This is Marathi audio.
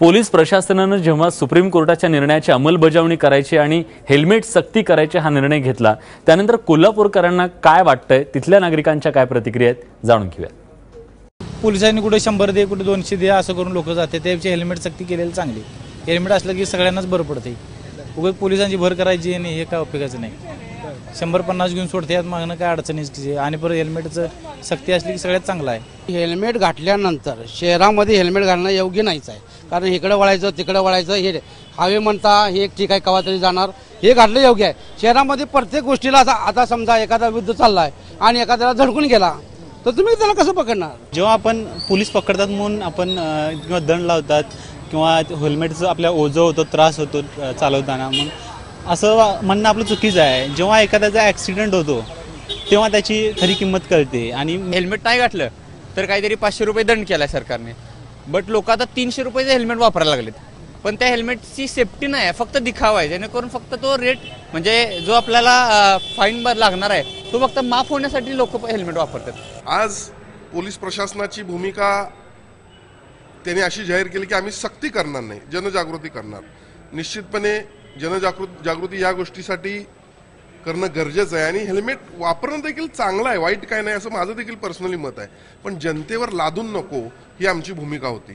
पोलीस प्रशासनानं जेव्हा सुप्रीम कोर्टाच्या निर्णयाची अंमलबजावणी करायची आणि हेल्मेट सक्ती करायची हा निर्णय घेतला त्यानंतर कोल्हापूरकरांना काय वाटतंय तिथल्या नागरिकांच्या काय प्रतिक्रिया आहेत जाणून घेऊयात. पोलिसांनी कुठे शंभर दे कुठे दोनशे दे असं करून लोक जाते त्याची हेल्मेट सक्ती केलेली चांगली. हेल्मेट असलं की सगळ्यांनाच बरं पडते उगाच पोलिसांची भर करायची आणि हे काय उपयोगाचं नाही. शंभर पन्नास घेऊन सोडते यात मागणं काय अडचणीच की आणि परत हेल्मेटचं सक्ती असली की सगळ्यात चांगलं आहे. हेल्मेट घातल्यानंतर शहरामध्ये हेल्मेट घालणं योग्य नाहीच आहे. कारण इकडे वळायचं तिकडे वळायचं हे हवे म्हणता हे ठीक आहे कवा तरी जाणार. हे घातलं योग्य आहे. शहरामध्ये प्रत्येक गोष्टीला आता आता समजा एखादा विरुद्ध चाललाय आणि एखाद्याला झडकून गेला तर तुम्ही त्याला कसं पकडणार? जेव्हा आपण पोलीस पकडतात म्हणून आपण किंवा दंड लावतात किंवा हेल्मेटचं आपल्या ओझं होतो त्रास होतो चालवताना मग असं म्हणणं आपलं चुकीचं आहे. जेव्हा एखाद्याचा ॲक्सिडेंट होतो तेव्हा त्याची खरी किंमत कळते. आणि हेल्मेट नाही घातलं तर काहीतरी पाचशे रुपये दंड केलाय सरकारने. बट लोक आता तीनशे रुपयाचे हेल्मेट वापरायला लागलेत. पण त्या हेल्मेटची सेफ्टी नाही आहे फक्त दिखावा आहे. जेणेकरून फक्त तो रेट म्हणजे जो आपल्याला फाईन लागणार आहे तो फक्त माफ होण्यासाठी लोक हेल्मेट वापरतात. आज पोलीस प्रशासनाची भूमिका त्यांनी अशी जाहीर केली की आम्ही सक्ती करणार नाही जनजागृती करणार. निश्चितपणे जनजागृत जागृती या गोष्टीसाठी करणं गरजेचं आहे. आणि हेल्मेट वापरणं देखील चांगलं आहे. वाईट काय नाही असं माझं देखील पर्सनली मत आहे. पण जनतेवर लादून नको ही आमची भूमिका होती.